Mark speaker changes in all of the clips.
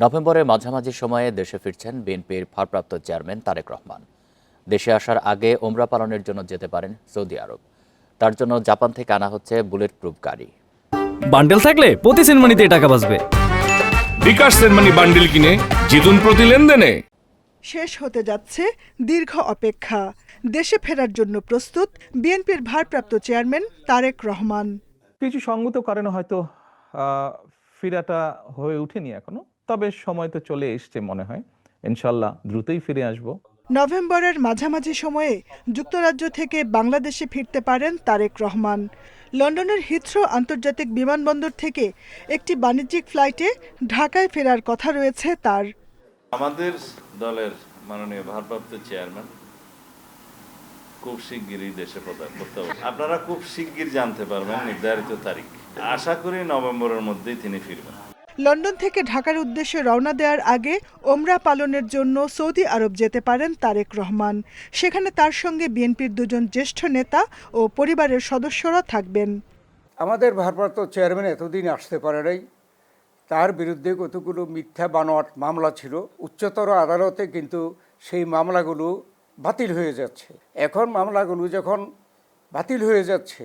Speaker 1: নভেম্বরের মাঝামাঝি সময়ে দেশে ফিরছেন বিএনপির ভারপ্রাপ্ত চেয়ারম্যান তারেক রহমান। দেশে আসার আগে ওমরা পালনের জন্য যেতে পারেন সৌদি আরব। তার জন্য জাপান থেকে আনা হচ্ছে বুলেট প্রুফ গাড়ি।
Speaker 2: বান্ডেল থাকলে প্রতি সেনমানিতে টাকা বাঁচবে।
Speaker 3: বিকাশ সেনমানি বান্ডিল কিনে জিতুন প্রতি লেনদেনে।
Speaker 4: শেষ হতে যাচ্ছে দীর্ঘ অপেক্ষা। দেশে ফেরার জন্য প্রস্তুত বিএনপির ভারপ্রাপ্ত চেয়ারম্যান তারেক রহমান।
Speaker 5: কিছু সঙ্গত কারণে হয়তো আহ, ফেরাটা হয়ে ওঠেনি এখনও। তবে সময় তো চলে এসছে মনে হয়। ইনশাল্লাহ দ্রুতই ফিরে আসব।
Speaker 4: নভেম্বরের মাঝামাঝি সময়ে যুক্তরাজ্য থেকে বাংলাদেশে ফিরতে পারেন তারেক রহমান। লন্ডনের হিথ্রো আন্তর্জাতিক বিমানবন্দর থেকে একটি বাণিজ্যিক ফ্লাইটে ঢাকায় ফেরার কথা রয়েছে তার।
Speaker 6: আমাদের দলের মাননীয় ভারপ্রাপ্ত চেয়ারম্যান খুব শিগগিরই দেশে করতে হবে। আপনারা খুব শিগগির জানতে পারবেন নির্ধারিত তারিখ। আশা করি নভেম্বরের মধ্যেই তিনি ফিরবেন।
Speaker 4: লন্ডন থেকে ঢাকার উদ্দেশ্যে রওনা দেওয়ার আগে ওমরা পালনের জন্য সৌদি আরব যেতে পারেন তারেক রহমান। সেখানে তার সঙ্গে বিএনপির দুজন জ্যেষ্ঠ নেতা ও পরিবারের সদস্যরা থাকবেন।
Speaker 7: আমাদের ভারপ্রাপ্ত চেয়ারম্যান এতদিন আসতে পারে নাই। তার বিরুদ্ধে কতগুলো মিথ্যা বানোয়াট মামলা ছিল, উচ্চতর আদালতে কিন্তু সেই মামলাগুলো বাতিল হয়ে যাচ্ছে। এখন মামলাগুলো যখন বাতিল হয়ে যাচ্ছে,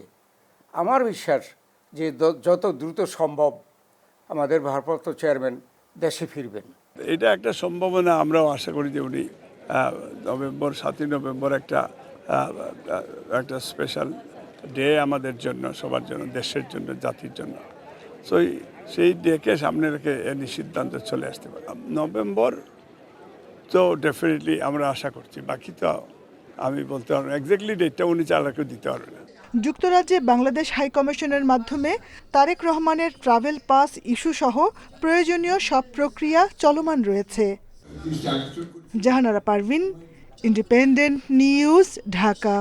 Speaker 7: আমার বিশ্বাস যে যত দ্রুত সম্ভব আমাদের ভারপ্রাপ্ত চেয়ারম্যান দেশে ফিরবেন।
Speaker 8: এটা একটা সম্ভাবনা, আমরাও আশা করি যে উনি নভেম্বর, সাতই নভেম্বর একটা একটা স্পেশাল ডে আমাদের জন্য, সবার জন্য, দেশের জন্য, জাতির জন্য। সো সেই ডেকে সামনে রেখে এনি সিদ্ধান্ত চলে আসতে পারে। নভেম্বর তো ডেফিনেটলি আমরা আশা করছি, বাকি তো আমি বলতে পারব এক্স্যাক্টলি ডেটটা উনি চালাকে দিতে পারবে না।
Speaker 4: যুক্তরাজ্যে বাংলাদেশ হাইকমিশনের মাধ্যমে তারেক রহমানের ট্রাভেল পাস ইস্যু সহ প্রয়োজনীয় সব প্রক্রিয়া চলমান রয়েছে। Jahanara Parvin, independent news, Dhaka.